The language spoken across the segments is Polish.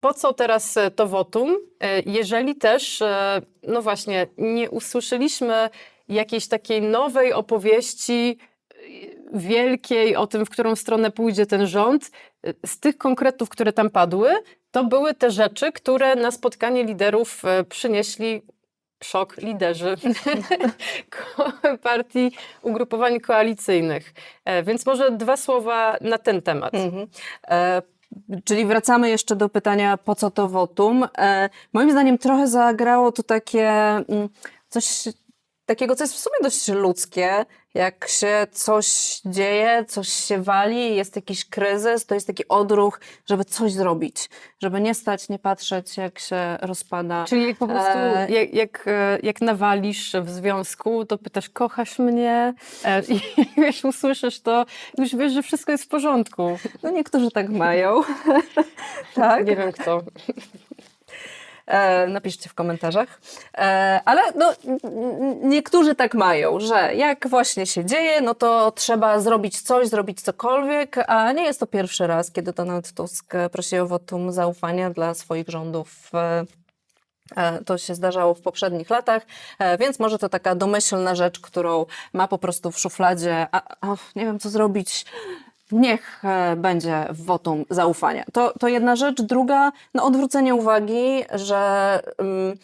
po co teraz e, to wotum, e, jeżeli też, e, no właśnie, nie usłyszeliśmy jakiejś takiej nowej opowieści wielkiej o tym, w którą stronę pójdzie ten rząd. Z tych konkretów, które tam padły, to były te rzeczy, które na spotkanie liderów przynieśli szok liderzy partii ugrupowań koalicyjnych. Więc może dwa słowa na ten temat. Mhm. E, czyli wracamy jeszcze do pytania, po co to wotum. E, moim zdaniem trochę zagrało tu takie mm, coś takiego, co jest w sumie dość ludzkie. Jak się coś dzieje, coś się wali, jest jakiś kryzys, to jest taki odruch, żeby coś zrobić. Żeby nie stać, nie patrzeć, jak się rozpada. Czyli jak po prostu, E, jak, jak, e, jak nawalisz w związku, to pytasz, kochasz mnie? E, I wiesz, usłyszysz to, już wiesz, że wszystko jest w porządku. No niektórzy tak mają. tak. Nie wiem kto. E, napiszcie w komentarzach. E, ale no, niektórzy tak mają, że jak właśnie się dzieje, no to trzeba zrobić coś, zrobić cokolwiek, a nie jest to pierwszy raz, kiedy Donald Tusk prosi o wotum zaufania dla swoich rządów. E, To się zdarzało w poprzednich latach, więc może to taka domyślna rzecz, którą ma po prostu w szufladzie. A, a, nie wiem, co zrobić. Niech e, będzie wotum zaufania. To, to jedna rzecz. Druga, no odwrócenie uwagi, że ym,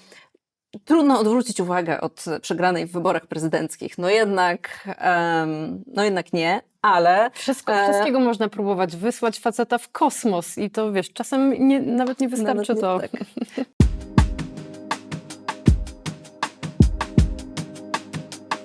trudno odwrócić uwagę od przegranej w wyborach prezydenckich. No jednak, em, no jednak nie, ale Wszystko, E, Wszystkiego można próbować wysłać faceta w kosmos i to wiesz, czasem nie, nawet nie wystarczy Nawet nie to. tak.